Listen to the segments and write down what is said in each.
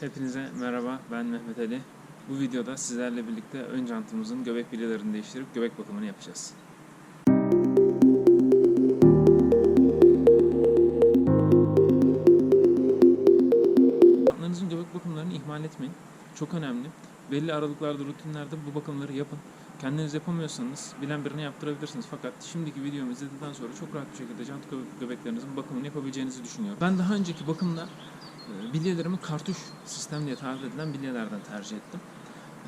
Hepinize merhaba, ben Mehmet Ali. Bu videoda sizlerle birlikte ön jantımızın göbek bilyelerini değiştirip göbek bakımını yapacağız. Jantlarınızın göbek bakımlarını ihmal etmeyin. Çok önemli. Belli aralıklarda, rutinlerde bu bakımları yapın. Kendiniz yapamıyorsanız bilen birine yaptırabilirsiniz. Fakat şimdiki videomu izledikten sonra çok rahat bir şekilde jant göbek- göbeklerinizin bakımını yapabileceğinizi düşünüyorum. Ben daha önceki bakımda bilyelerimi kartuş sistem diye tabir edilen bilyelerden tercih ettim.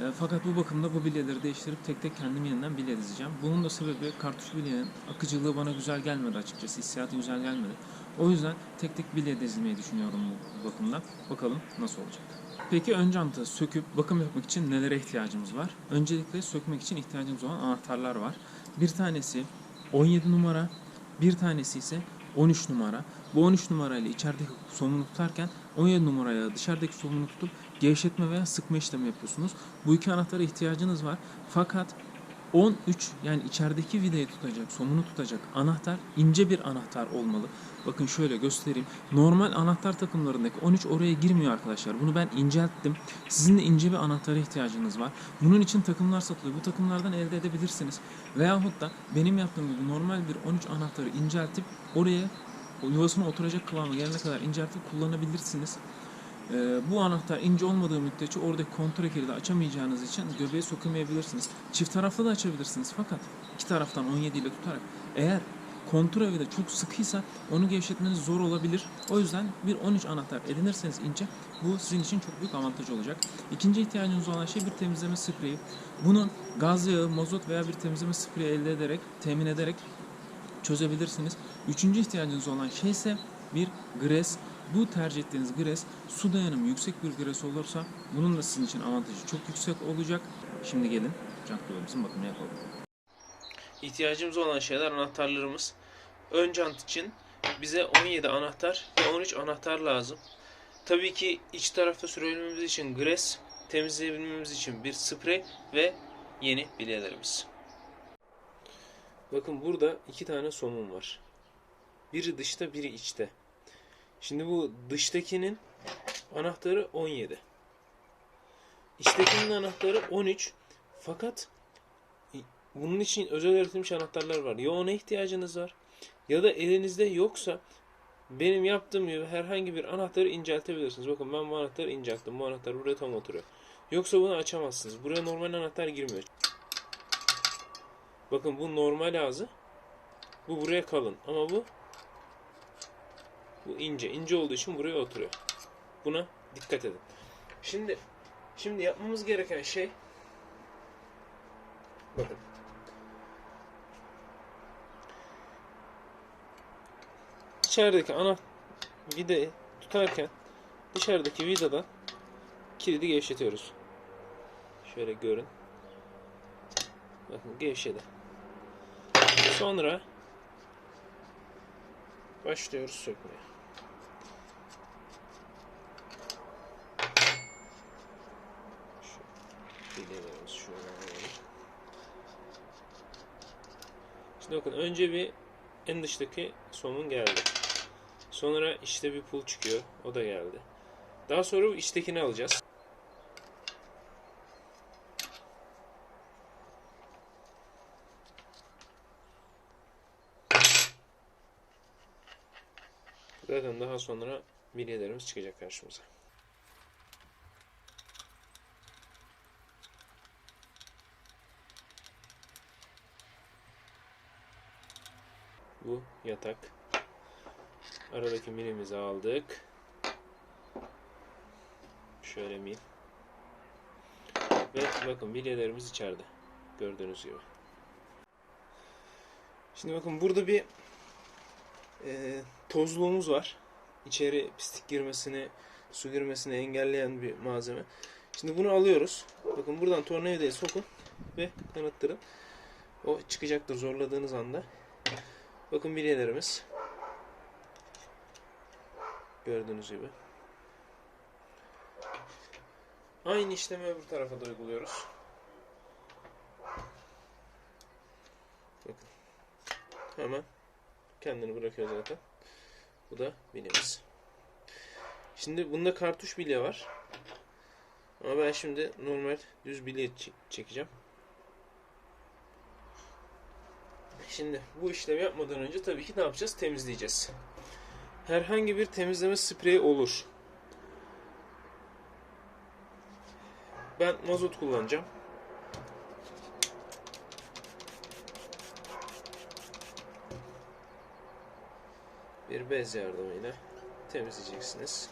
E, Fakat bu bakımda bu bilyeleri değiştirip tek tek kendim yeniden bilye dizeceğim. Bunun da sebebi kartuş bilyenin akıcılığı bana güzel gelmedi açıkçası. Hissiyatı güzel gelmedi. O yüzden tek tek bilye dizmeyi düşünüyorum bu bakımda. Bakalım nasıl olacak. Peki ön jantı söküp bakım yapmak için nelere ihtiyacımız var? Öncelikle sökmek için ihtiyacımız olan anahtarlar var. Bir tanesi 17 numara, bir tanesi ise 13 numara. Bu 13 numarayla içerideki somunu tutarken 17 numaraya dışarıdaki somunu tutup gevşetme veya sıkma işlemi yapıyorsunuz. Bu iki anahtara ihtiyacınız var. Fakat 13 yani içerideki vidayı tutacak, somunu tutacak anahtar ince bir anahtar olmalı. Bakın şöyle göstereyim. Normal anahtar takımlarındaki 13 oraya girmiyor arkadaşlar. Bunu ben incelttim. Sizin de ince bir anahtara ihtiyacınız var. Bunun için takımlar satılıyor. Bu takımlardan elde edebilirsiniz. Veyahut da benim yaptığım gibi normal bir 13 anahtarı inceltip oraya yuvasına oturacak kıvama gelene kadar inceltip kullanabilirsiniz. Ee, bu anahtar ince olmadığı müddetçe oradaki kontrol kilidi açamayacağınız için göbeğe sokamayabilirsiniz. Çift taraflı da açabilirsiniz fakat iki taraftan 17 ile tutarak eğer kontrol evi de çok sıkıysa onu gevşetmeniz zor olabilir. O yüzden bir 13 anahtar edinirseniz ince bu sizin için çok büyük avantaj olacak. İkinci ihtiyacınız olan şey bir temizleme spreyi. Bunu gaz yağı, mazot veya bir temizleme spreyi elde ederek, temin ederek çözebilirsiniz. Üçüncü ihtiyacınız olan şey ise bir gres. Bu tercih ettiğiniz gres su dayanımı yüksek bir gres olursa bunun da sizin için avantajı çok yüksek olacak. Şimdi gelin jant dolabımızın bakımını yapalım. İhtiyacımız olan şeyler anahtarlarımız. Ön jant için bize 17 anahtar ve 13 anahtar lazım. Tabii ki iç tarafta sürebilmemiz için gres, temizleyebilmemiz için bir sprey ve yeni bilyelerimiz. Bakın burada iki tane somun var. Biri dışta, biri içte. Şimdi bu dıştakinin anahtarı 17. İçtekinin anahtarı 13. Fakat bunun için özel üretilmiş anahtarlar var. Ya ona ihtiyacınız var ya da elinizde yoksa benim yaptığım gibi herhangi bir anahtarı inceltebilirsiniz. Bakın ben bu anahtarı incelttim. Bu anahtar buraya tam oturuyor. Yoksa bunu açamazsınız. Buraya normal anahtar girmiyor. Bakın bu normal ağzı. Bu buraya kalın. Ama bu bu ince. İnce olduğu için buraya oturuyor. Buna dikkat edin. Şimdi şimdi yapmamız gereken şey bakın içerideki ana vidayı tutarken dışarıdaki vidadan kilidi gevşetiyoruz. Şöyle görün. Bakın gevşedi. Sonra başlıyoruz sökmeye. Vidalarımızı şöyle. Şimdi bakın önce bir en dıştaki somun geldi. Sonra işte bir pul çıkıyor. O da geldi. Daha sonra bu içtekini alacağız. Zaten daha sonra bilyelerimiz çıkacak karşımıza. Bu yatak. Aradaki milimizi aldık. Şöyle mil. Ve bakın bilyelerimiz içeride. Gördüğünüz gibi. Şimdi bakın burada bir e, tozluğumuz var. İçeri pislik girmesini, su girmesini engelleyen bir malzeme. Şimdi bunu alıyoruz. Bakın buradan tornavidayı sokun ve kanıttırın. O çıkacaktır zorladığınız anda. Bakın bilyelerimiz. Gördüğünüz gibi. Aynı işlemi öbür tarafa da uyguluyoruz. Bakın. Hemen kendini bırakıyor zaten. Bu da bilyemiz. Şimdi bunda kartuş bilye var. Ama ben şimdi normal düz bilyet çek- çekeceğim. Şimdi bu işlemi yapmadan önce tabii ki ne yapacağız? Temizleyeceğiz. Herhangi bir temizleme spreyi olur. Ben mazot kullanacağım. Bir bez yardımıyla temizleyeceksiniz.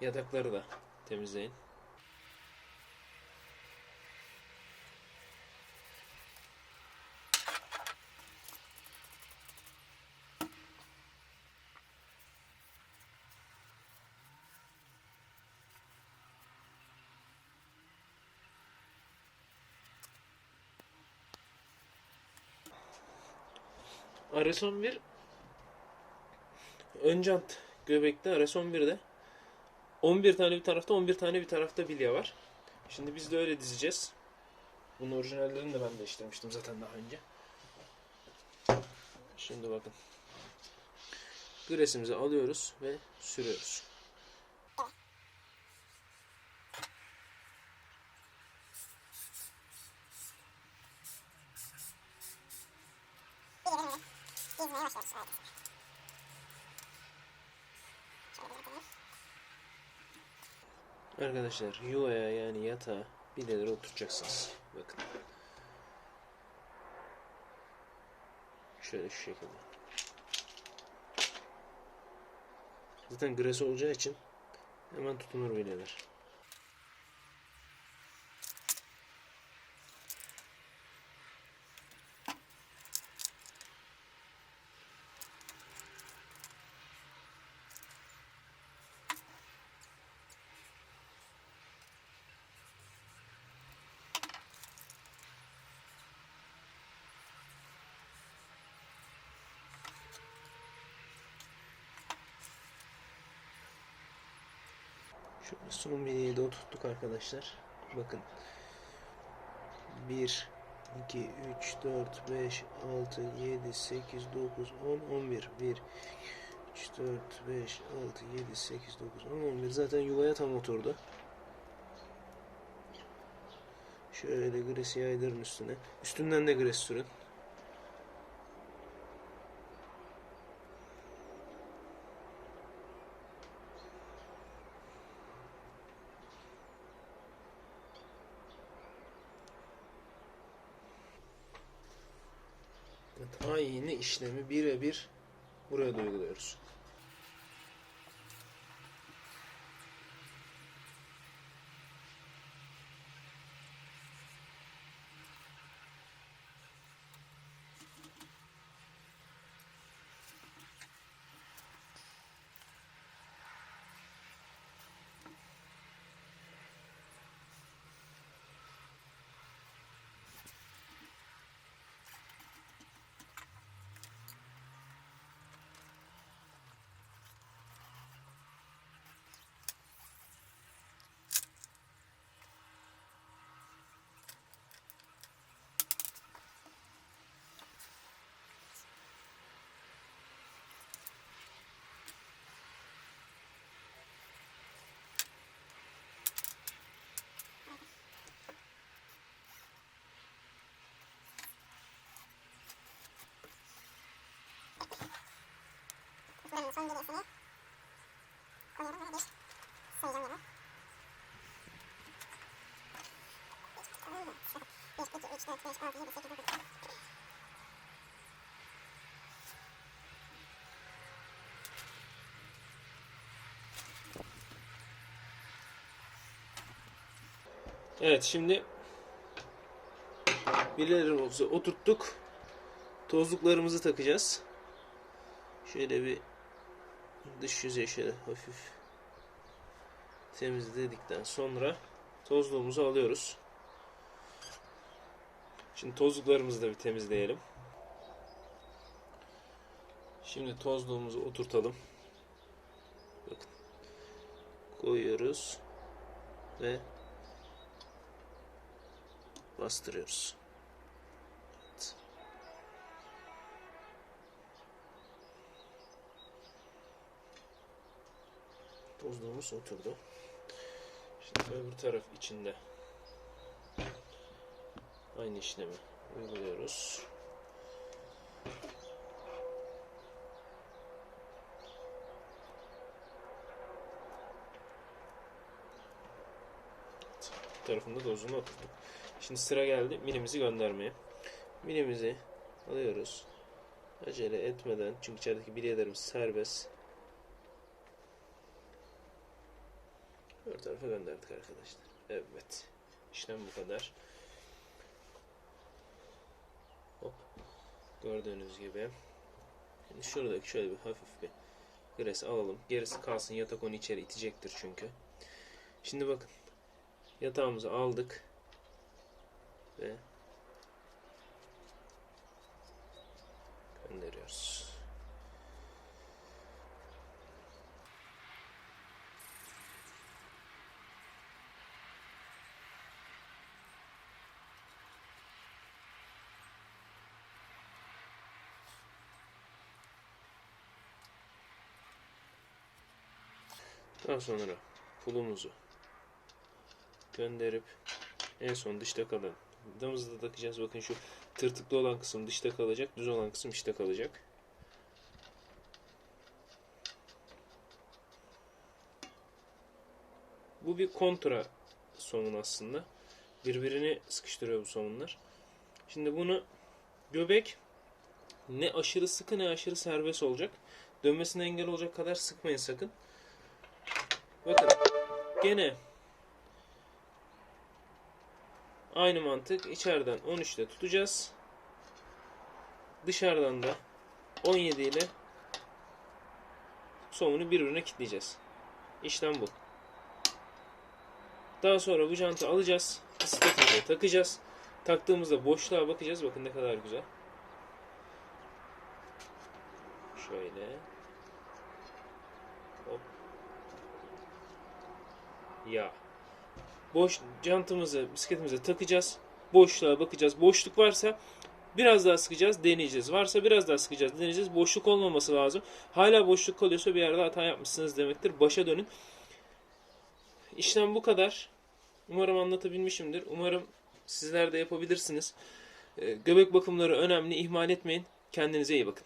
Yatakları da temizleyin. RS11 ön jant göbekte RS11'de 11 tane bir tarafta 11 tane bir tarafta bilye var. Şimdi biz de öyle dizeceğiz. Bunun orijinallerini de ben değiştirmiştim zaten daha önce. Şimdi bakın. Gresimizi alıyoruz ve sürüyoruz. Arkadaşlar yuvaya yani yatağa bilyeleri oturtacaksınız. Bakın. Şöyle şu şekilde. Zaten gres olacağı için hemen tutunur bilyeler. Şöyle sunum bilyeyi de oturttuk arkadaşlar. Bakın. 1 2 3 4 5 6 7 8 9 10 11 1 3 4 5 6 7 8 9 10 11 zaten yuvaya tam oturdu. Şöyle gresi yaydırın üstüne. Üstünden de gres sürün. Aynı işlemi birebir buraya da uyguluyoruz. Son bilyesini koyalım ve bir sayacağım yana. Bir, iki, üç, dört, beş, altı, yedi, sekiz, dokuz. Evet şimdi bilyelerimizi oturttuk. Tozluklarımızı takacağız. Şöyle bir dış yüzey şöyle hafif temizledikten sonra tozluğumuzu alıyoruz. Şimdi tozluklarımızı da bir temizleyelim. Şimdi tozluğumuzu oturtalım. Bakın. Koyuyoruz ve bastırıyoruz. Tozluğumuz oturdu. Şimdi öbür taraf içinde aynı işlemi uyguluyoruz. Tarafında da uzun oturttuk. Şimdi sıra geldi milimizi göndermeye. Milimizi alıyoruz. Acele etmeden çünkü içerideki bilyelerimiz serbest. Öbür tarafa gönderdik arkadaşlar. Evet. İşlem bu kadar. Hop. Gördüğünüz gibi. Şimdi şuradaki şöyle bir hafif bir gres alalım. Gerisi kalsın. Yatak onu içeri itecektir çünkü. Şimdi bakın. Yatağımızı aldık. Ve Daha sonra pulumuzu gönderip en son dışta kalan vidamızı da takacağız. Bakın şu tırtıklı olan kısım dışta kalacak. Düz olan kısım içte kalacak. Bu bir kontra somun aslında. Birbirini sıkıştırıyor bu somunlar. Şimdi bunu göbek ne aşırı sıkı ne aşırı serbest olacak. Dönmesine engel olacak kadar sıkmayın sakın. Bakın gene aynı mantık içeriden 13'te tutacağız. Dışarıdan da 17 ile somunu birbirine kilitleyeceğiz. İşlem bu. Daha sonra bu jantı alacağız. Bisikletimize takacağız. Taktığımızda boşluğa bakacağız. Bakın ne kadar güzel. Şöyle. Hop. Ya. Boş jantımızı bisikletimize takacağız. Boşluğa bakacağız. Boşluk varsa biraz daha sıkacağız, deneyeceğiz. Varsa biraz daha sıkacağız, deneyeceğiz. Boşluk olmaması lazım. Hala boşluk kalıyorsa bir yerde hata yapmışsınız demektir. Başa dönün. İşlem bu kadar. Umarım anlatabilmişimdir. Umarım sizler de yapabilirsiniz. Ee, Göbek bakımları önemli. ihmal etmeyin. Kendinize iyi bakın.